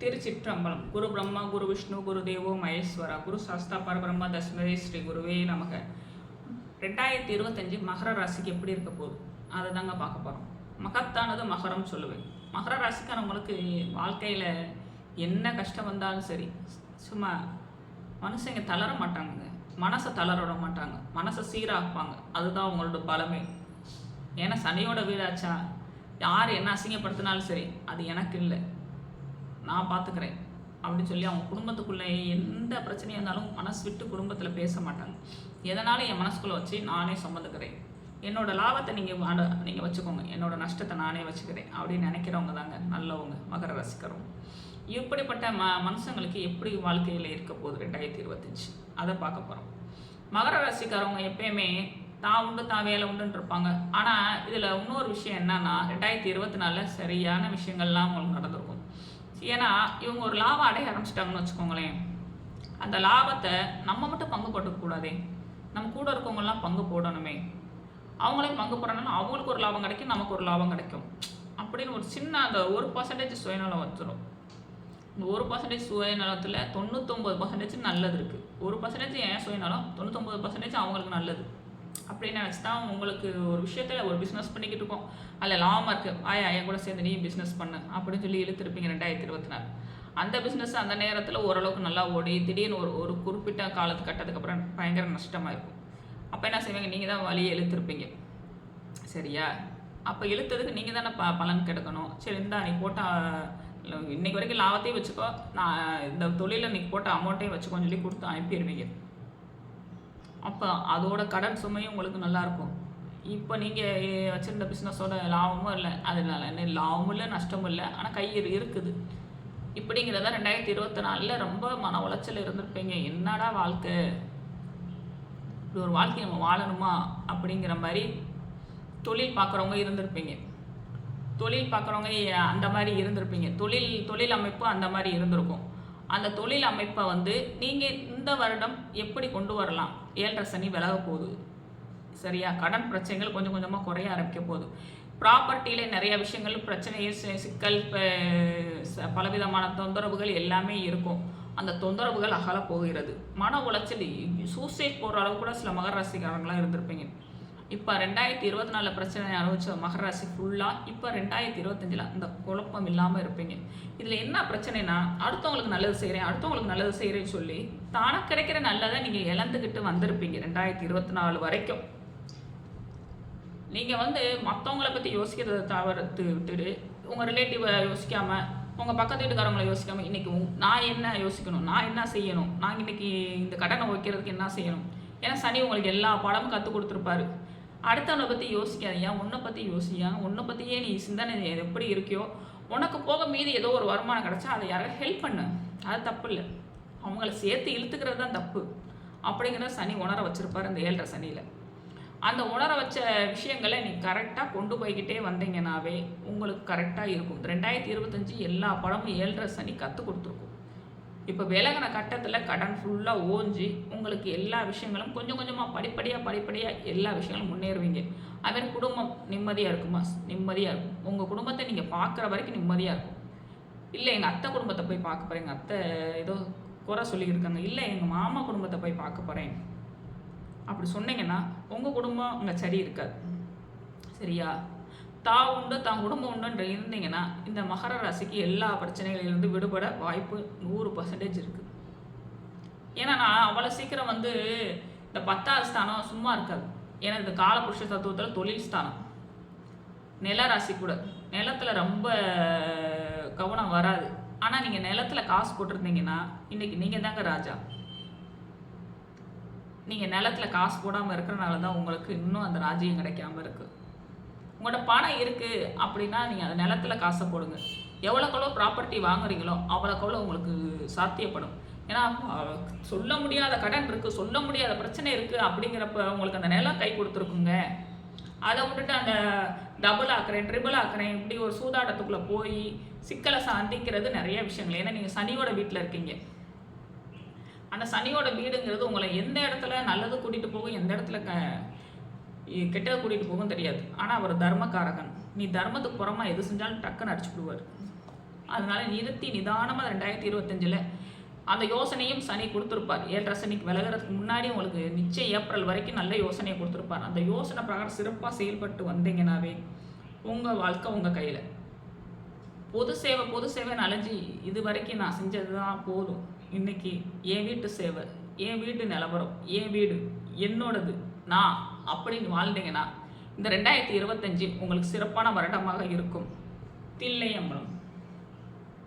திருச்சிற்றம்பலம். குரு பிரம்மா குரு விஷ்ணு குரு தேவோ மகேஸ்வரா. குரு சாஸ்தா பரபிரம்மா தஸ்மரே ஸ்ரீ குருவே நமக. ரெண்டாயிரத்தி இருபத்தஞ்சு மகர ராசிக்கு எப்படி இருக்க போகுது? அதை தாங்க பார்க்க போகிறோம் மகத்தானது மகரம் சொல்லுவேன். மகர ராசிக்காரவங்களுக்கு வாழ்க்கையில் என்ன கஷ்டம் வந்தாலும் சரி சும்மா மனுஷங்க தளர மாட்டாங்க மனசை தளர விட மாட்டாங்க. மனசை சீராக்குவாங்க. அதுதான் அவங்களோட பலமே. ஏன்னா சனியோட வீடாச்சா? யார் என்ன அசிங்கப்படுத்தினாலும் சரி அது எனக்கு இல்லை. நான் பார்த்துக்கிறேன் அப்படின்னு சொல்லி அவங்க குடும்பத்துக்குள்ளே எந்த பிரச்சனையாக இருந்தாலும் மனசு விட்டு குடும்பத்தில் பேச மாட்டாங்க. எதனாலும் என் மனசுக்குள்ளே வச்சு நானே சுமந்துக்கிறேன்? என்னோட லாபத்தை நீங்கள் நீங்கள் வச்சுக்கோங்க. என்னோட நஷ்டத்தை நானே வச்சுக்கிறேன். அப்படின்னு நினைக்கிறவங்க தாங்க நல்லவங்க மகர ரசிக்கிறவங்க இப்படிப்பட்ட ம மனுஷங்களுக்கு எப்படி வாழ்க்கையில் இருக்க போகுது ரெண்டாயிரத்தி இருபத்தஞ்சி? அதை பார்க்க போகிறோம் மகர ராசிக்காரவங்க எப்பயுமே தான் உண்டு தான் வேலை உண்டுன்னு இருப்பாங்க. ஆனால் இதில் இன்னொரு விஷயம் என்னன்னா ரெண்டாயிரத்தி இருபத்தி நாலில் சரியான விஷயங்கள்லாம் அவங்களுக்கு நடந்திருக்கும். ஏன்னா இவங்க ஒரு லாபம் அடைய ஆரம்பிச்சிட்டாங்கன்னு வச்சுக்கோங்களேன். அந்த லாபத்தை நம்ம மட்டும் பங்கு போட்டுக்கூடாதே நம்ம கூட இருக்கவங்கலாம் பங்கு போடணுமே. அவங்களையும் பங்கு போடணும்னா அவங்களுக்கு ஒரு லாபம் கிடைக்கும் நமக்கு ஒரு லாபம் கிடைக்கும். அப்படின்னு ஒரு சின்ன அந்த ஒரு பர்சன்டேஜ் சுயநலம் வந்துடும் இந்த ஒரு பர்சன்டேஜ் சுயநலத்தில் தொண்ணூத்தொம்பது பர்சன்டேஜ் நல்லது இருக்குது ஒரு பர்சன்டேஜ் ஏன் சுயநலம்? தொண்ணூத்தொம்பது பர்சன்டேஜ் அவங்களுக்கு நல்லது. அப்படின்னு நினச்சி தான் உங்களுக்கு ஒரு விஷயத்தில் ஒரு பிஸ்னஸ் பண்ணிக்கிட்டு இருக்கோம். அதில் லாபமாக இருக்குது ஆயா என் கூட சேர்ந்து நீ பிஸ்னஸ் பண்ணு அப்படின்னு சொல்லி இழுத்துருப்பீங்க ரெண்டாயிரத்தி இருபத்தி நாலு அந்த பிஸ்னஸ் அந்த நேரத்தில் ஓரளவுக்கு நல்லா ஓடி திடீர்னு ஒரு ஒரு குறிப்பிட்ட காலத்து கட்டதுக்கப்புறம் பயங்கர நஷ்டமாக இருக்கும். அப்போ என்ன செய்வீங்க? நீங்கள் தான் வழியை இழுத்துருப்பீங்க. சரியா? அப்போ இழுத்ததுக்கு நீங்கள் தானே ப பலன் கெடுக்கணும். சரி இந்தா நீ போட்டால் இன்னைக்கு வரைக்கும் லாபத்தையும் வச்சுக்கோ. நான் இந்த தொழிலில் நீ போட்ட அமௌண்ட்டையும் வச்சுக்கோன்னு சொல்லி கொடுத்து அனுப்பிடுவீங்க அப்போ அதோட கடன் சுமையும் உங்களுக்கு நல்லாயிருக்கும் இப்போ நீங்கள் வச்சுருந்த பிஸ்னஸோட லாபமும் இல்லை. அதனால என்ன லாபமும் இல்லை நஷ்டமும் இல்லை. ஆனால் கையில் இருக்குது. இப்படிங்கிறத ரெண்டாயிரத்தி இருபத்தி நாலில் ரொம்ப மன உளைச்சல் இருந்திருப்பீங்க. என்னடா வாழ்க்கை? இப்படி ஒரு வாழ்க்கை நம்ம வாழணுமா? அப்படிங்கிற மாதிரி தொழில் பார்க்குறவங்க இருந்திருப்பீங்க. தொழில் பார்க்குறவங்க அந்த மாதிரி இருந்திருப்பீங்க. தொழில் தொழில் அமைப்பு அந்த மாதிரி இருந்திருக்கும். அந்த தொழில் அமைப்பை வந்து நீங்கள் இந்த வருடம் எப்படி கொண்டு வரலாம்? ஏழரை சனி விலக போகுது. சரியா? கடன் பிரச்சனைகள் கொஞ்சம் கொஞ்சமாக குறைய ஆரம்பிக்க போகுது. ப்ராப்பர்ட்டியில நிறைய விஷயங்கள் பிரச்சனைகள் சிக்கல் பலவிதமான தொந்தரவுகள் எல்லாமே இருக்கும். அந்த தொந்தரவுகள் அகல போகிறது. மன உளைச்சல் சூசைட் போகிற அளவு கூட சில மகர ராசிக்காரங்களாம் இருந்திருப்பீங்க. இப்போ ரெண்டாயிரத்தி இருபத்தி நாலில் பிரச்சனை அனுபவிச்ச மகராசி ஃபுல்லாக இப்போ ரெண்டாயிரத்தி இருபத்தஞ்சில் இந்த குழப்பம் இல்லாமல் இருப்பீங்க. இதில் என்ன பிரச்சனைனா அடுத்தவங்களுக்கு நல்லது செய்கிறேன் அடுத்தவங்களுக்கு நல்லது செய்கிறேன்னு சொல்லி தானே கிடைக்கிற நல்லதை நீங்கள் இழந்துக்கிட்டு வந்திருப்பீங்க ரெண்டாயிரத்தி இருபத்தி நாலு வரைக்கும். நீங்கள் வந்து மற்றவங்களை பற்றி யோசிக்கிறத தவிர்த்து விட்டுட்டு உங்கள் ரிலேட்டிவை யோசிக்காமல் உங்கள் பக்கத்து வீட்டுக்காரவங்கள யோசிக்காமல் இன்றைக்கி நான் என்ன யோசிக்கணும் நான் என்ன செய்யணும் நான் இன்னைக்கு இந்த கடனை வைக்கிறதுக்கு என்ன செய்யணும்? ஏன்னா சனி உங்களுக்கு எல்லா பாடமும் கற்றுக் கொடுத்துருப்பாரு. அடுத்தவனை பற்றி யோசிக்காதியா உன்னை பற்றி யோசியா உன்னை பற்றியே நீ சிந்தனை எப்படி இருக்கியோ உனக்கு போக மீதி ஏதோ ஒரு வருமானம் கிடச்சா அதை யாராவது ஹெல்ப் பண்ணு. அது தப்பு இல்லை. அவங்கள சேர்த்து இழுத்துக்கிறது தான் தப்பு. அப்படிங்கிறத சனி உணர வச்சுருப்பார் இந்த ஏழரை சனியில். அந்த உணர வச்ச விஷயங்களை நீ கரெக்டாக கொண்டு போய்கிட்டே வந்தீங்கன்னாவே உங்களுக்கு கரெக்டாக இருக்கும். ரெண்டாயிரத்தி இருபத்தஞ்சி எல்லா படமும் ஏழரை சனி கற்றுக் கொடுத்துருக்கும். இப்போ விலகின கட்டத்தில் கடன் ஃபுல்லாக ஓஞ்சி உங்களுக்கு எல்லா விஷயங்களும் கொஞ்சம் கொஞ்சமாக படிப்படியாக படிப்படியாக எல்லா விஷயங்களும் முன்னேறுவீங்க. அதே குடும்பம் நிம்மதியாக இருக்குமா? நிம்மதியாக இருக்கும். உங்கள் குடும்பத்தை நீங்கள் பார்க்குற வரைக்கும் நிம்மதியாக இருக்கும். இல்லை எங்கள் அத்தை குடும்பத்தை போய் பார்க்க போகிறேன் எங்கள் அத்தை ஏதோ குறை சொல்லியிருக்காங்க. இல்லை எங்கள் மாமா குடும்பத்தை போய் பார்க்க போகிறேன் அப்படி சொன்னீங்கன்னா உங்கள் குடும்பம் அங்கே சரி இருக்காது. சரியா? தான் உண்டு தான் குடும்பம் உண்டுன்ற இருந்தீங்கன்னா இந்த மகர ராசிக்கு எல்லா பிரச்சனைகளிலிருந்து விடுபட வாய்ப்பு நூறு பர்சன்டேஜ் இருக்குது ஏன்னா நான் அவ்வளோ சீக்கிரம் வந்து இந்த பத்தாவது ஸ்தானம் சும்மா இருக்காது. ஏன்னா இந்த காலபுருஷ தத்துவத்தில் தொழில் ஸ்தானம். நில ராசி கூட. நிலத்துல ரொம்ப கவனம் வராது. ஆனால் நீங்கள் நிலத்துல காசு போட்டிருந்தீங்கன்னா இன்னைக்கு நீங்கள் தாங்க ராஜா. நீங்கள் நிலத்தில் காசு போடாமல் இருக்கிறனால தான் உங்களுக்கு இன்னும் அந்த ராஜ்யம் கிடைக்காம இருக்குது உங்களோட பணம் இருக்குது அப்படின்னா நீங்கள் அந்த நிலத்துல காசை போடுங்க. எவ்வளோக்கெவ்வளோ ப்ராப்பர்ட்டி வாங்குறீங்களோ அவ்வளோக்கெவ்வளோ உங்களுக்கு சாத்தியப்படும். ஏன்னா சொல்ல முடியாத கடன் இருக்குது சொல்ல முடியாத பிரச்சனை இருக்குது அப்படிங்கிறப்ப உங்களுக்கு அந்த நிலம் கை கொடுத்துருக்குங்க. அதை விட்டுட்டு அந்த டபுள் ஆக்குறேன் ட்ரிபிள் ஆக்குறேன் இப்படி ஒரு சூதாட்டத்துக்குள்ளே போய் சிக்கலை சந்திக்கிறது நிறைய விஷயங்கள். ஏன்னா நீங்கள் சனியோட வீட்டில் இருக்கீங்க. அந்த சனியோட வீடுங்கிறது உங்களை எந்த இடத்துல நல்லது கூட்டிகிட்டு போகும் எந்த இடத்துல க கெட்டதை கூட்டிகிட்டு போகும் தெரியாது. ஆனால் அவர் தர்மக்காரகன். நீ தர்மத்துக்கு புறமாக எது செஞ்சாலும் டக்குன்னு அடிச்சுடுவார் அதனால் அதனால நிறுத்தி நிதானமாக ரெண்டாயிரத்தி இருபத்தஞ்சில் அந்த யோசனையும் சனி கொடுத்துருப்பார். ஏழரை சனிக்கு விலகிறதுக்கு முன்னாடி உங்களுக்கு நிச்சயம் ஏப்ரல் வரைக்கும் நல்ல யோசனையை கொடுத்துருப்பார். அந்த யோசனை பிரகாரம் சிறப்பாக செயல்பட்டு வந்தீங்கன்னாவே உங்கள் வாழ்க்கை உங்கள் கையில். பொது சேவை பொது சேவைன்னு அலைஞ்சி இது வரைக்கும் நான் செஞ்சது தான் போதும். இன்றைக்கி என் வீட்டு சேவை என் வீட்டு நிலவரம் என் வீடு என்னோடது. நான் அப்படின்னு வாழ்ந்தீங்கன்னா இந்த ரெண்டாயிரத்தி இருபத்தஞ்சு உங்களுக்கு சிறப்பான வருடமாக இருக்கும். தில்லையம்பலம்.